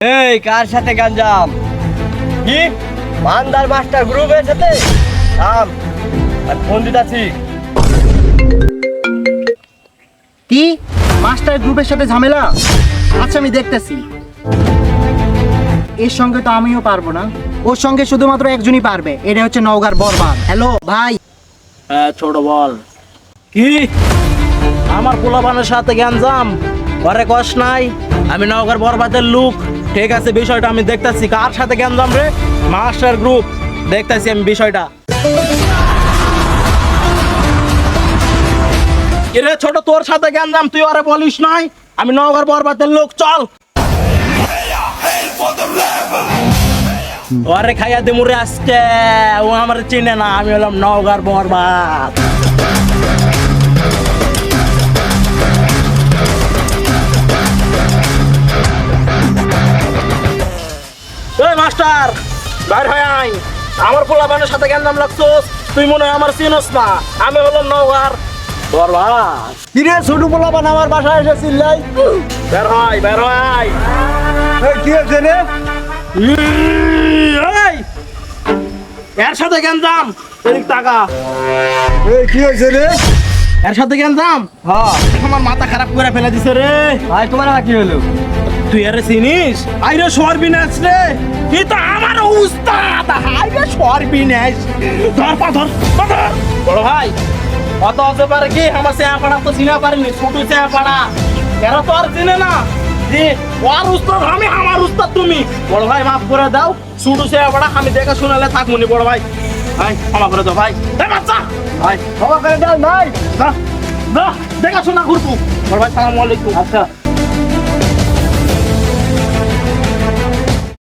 এই কার সাথে গাঞ্জাম? কি? মান্দার মাস্টার গ্রুপের সাথে? থাম আর ফোন দিতাছি। কি? মাস্টার গ্রুপের সাথে ঝামেলা? আচ্ছা আমি দেখতেছি। এর সঙ্গে তো আমিও পারব না। ওর সঙ্গে শুধুমাত্র একজনই পারবে। এটা হচ্ছে নওগার বরবাদ। হ্যালো ভাই। হ্যাঁ ছোট বল। কি? আমার পোলাপানের সাথে গ্যাঞ্জাম? ঘরে কষ নাই? আমি নগর বরবাদের লুক। ঠিক আছে, বিষয়টা আমি দেখতাছি। কার সাথে গ্যাঞ্জাম রে? Master group. দেখতাছি আমি বিষয়টা। এরে ছোট, তোর সাথে গ্যাঞ্জাম তুই আরে বলিস নাই? আমি নগর বরবাদের লোক, চল। ওরে খাইয়া দিমুরে আজকে। ও আমার চিনে না, আমি হলাম নওগার বরবাদ এই মাস্টার! বাইর হয় আই আমার পোলাপানের সাথে গ্যান্দাম লাগছোস তুই মনে হয় আমার চিনস না। আমি হলাম নওগার। বরবাদ। কিরে ছোট পোলাপান আমার বাসায় এসে চিল্লাই? বের হয় বের হয়। কি হয়েছে রে? এই এর সাথে গ্যান্দাম এদিক টাকা কি হয়েছে রে? এর সাথে গ্যান্দাম হ্যাঁ। আমার মাথা খারাপ করে ফেলে দিছে রে। ভাই তোমার কি হলো? তুই আরে চিনিস? আইরে সরবিনাশ রে। এ তো আমার উস্তাদ! আইরে সরবিনাশ! ধর পা ধর পা ধর। বড় ভাই অত হতে পারে কি আমার চেয়া পাড়া তো চিনা পারিনি? ছোট চেয়া পাড়া এরা তো আর চিনে না? যে ওর উস্তাদ আমি আমার উস্তাদ তুমি। বড় ভাই মাফ করে দাও। ছোট চেয়া পাড়া আমি দেখা শোনালে থাকবনি বড় ভাই। ভাই ক্ষমা করে দাও ভাই। এ বাচ্চা! ভাই ক্ষমা করে দাও নাই যা দেখা শোনা ঘুরবো। বড় ভাই সালাম আলাইকুম। আচ্ছা।